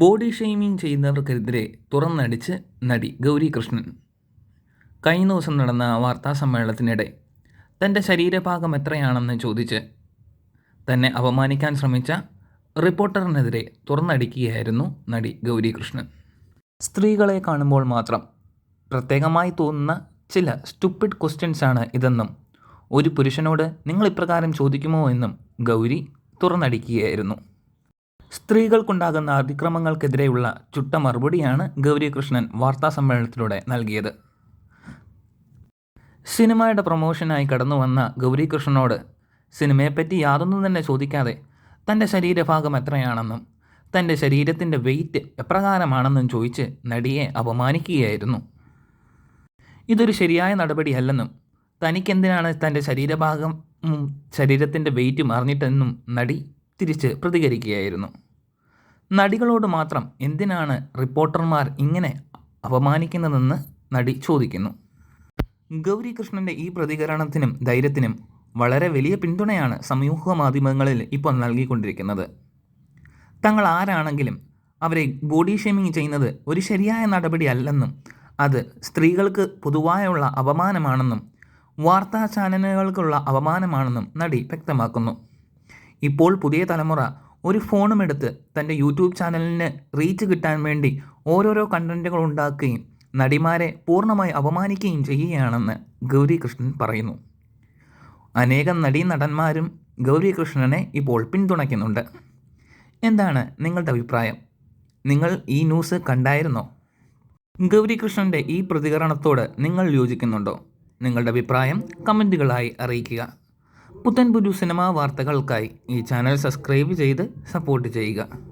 Body shaming ചെയ്യുന്നവർക്കെതിരെ തുറന്നടിച്ച് നടി ഗൗരി കൃഷ്ണൻ കഴിഞ്ഞ ദിവസം നടന്ന വാർത്താ സമ്മേളനത്തിനിടെ തന്റെ ശരീരഭാഗം എത്രയാണെന്ന് ചോദിച്ച് തന്നെ അപമാനിക്കാൻ ശ്രമിച്ച റിപ്പോർട്ടറിനെതിരെ തുറന്നടിക്കുകയായിരുന്നു നടി ഗൗരി കൃഷ്ണൻ സ്ത്രീകളെ കാണുമ്പോൾ മാത്രം പ്രത്യേകമായി തോന്നുന്ന ചില സ്റ്റുപ്പിഡ് ക്വസ്റ്റ്യൻസാണ് ഇതെന്നും ഒരു പുരുഷനോട് നിങ്ങൾ ഇപ്രകാരം ചോദിക്കുമോ എന്നും ഗൗരി തുറന്നടിക്കുകയായിരുന്നു. സ്ത്രീകൾക്കുണ്ടാകുന്ന അതിക്രമങ്ങൾക്കെതിരെയുള്ള ചുട്ട മറുപടിയാണ് ഗൗരികൃഷ്ണൻ വാർത്താ സമ്മേളനത്തിലൂടെ നൽകിയത്. സിനിമയുടെ പ്രൊമോഷനായി കടന്നു വന്ന ഗൗരികൃഷ്ണനോട് സിനിമയെപ്പറ്റി യാതൊന്നും തന്നെ ചോദിക്കാതെ തന്റെ ശരീരഭാഗം എത്രയാണെന്നും തന്റെ ശരീരത്തിന്റെ വെയിറ്റ് എപ്രകാരമാണെന്നും ചോദിച്ച് നടിയെ അപമാനിക്കുകയായിരുന്നു. ഇതൊരു ശരിയായ നടപടിയല്ലെന്നും തനിക്കെന്തിനാണ് തന്റെ ശരീരഭാഗം ശരീരത്തിന്റെ വെയിറ്റും അറിഞ്ഞിട്ടെന്നും നടി തിരിച്ച് പ്രതികരിക്കുകയായിരുന്നു. നടികളോട് മാത്രം എന്തിനാണ് റിപ്പോർട്ടർമാർ ഇങ്ങനെ അപമാനിക്കുന്നതെന്ന് നടി ചോദിക്കുന്നു. ഗൗരി കൃഷ്ണന്റെ ഈ പ്രതികരണത്തിനും ധൈര്യത്തിനും വളരെ വലിയ പിന്തുണയാണ് സമൂഹ മാധ്യമങ്ങളിൽ ഇപ്പോൾ നൽകിക്കൊണ്ടിരിക്കുന്നത്. തങ്ങൾ ആരാണെങ്കിലും അവരെ ബോഡി ഷേമിങ് ചെയ്യുന്നത് ഒരു ശരിയായ നടപടിയല്ലെന്നും അത് സ്ത്രീകൾക്ക് പൊതുവായുള്ള അപമാനമാണെന്നും വാർത്താ ചാനലുകൾക്കുള്ള അപമാനമാണെന്നും നടി വ്യക്തമാക്കുന്നു. ഇപ്പോൾ പുതിയ തലമുറ ഒരു ഫോണും എടുത്ത് തന്റെ യൂട്യൂബ് ചാനലിന് റീച്ച് കിട്ടാൻ വേണ്ടി ഓരോരോ കണ്ടന്റുകൾ ഉണ്ടാക്കുകയും നടിമാരെ പൂർണമായി അപമാനിക്കുകയും ചെയ്യുകയാണെന്ന് ഗൗരികൃഷ്ണൻ പറയുന്നു. അനേകം നടീ നടന്മാരും ഗൗരികൃഷ്ണനെ ഇപ്പോൾ പിന്തുണയ്ക്കുന്നുണ്ട്. എന്താണ് നിങ്ങളുടെ അഭിപ്രായം? നിങ്ങൾ ഈ ന്യൂസ് കണ്ടായിരുന്നോ? ഗൗരികൃഷ്ണന്റെ ഈ പ്രതികരണത്തോട് നിങ്ങൾ യോജിക്കുന്നുണ്ടോ? നിങ്ങളുടെ അഭിപ്രായം കമന്റുകളായി അറിയിക്കുക. പുത്തൻപുരു സിനിമാ വാർത്തകൾക്കായി ഈ ചാനൽ സബ്സ്ക്രൈബ് ചെയ്ത് സപ്പോർട്ട് ചെയ്യുക.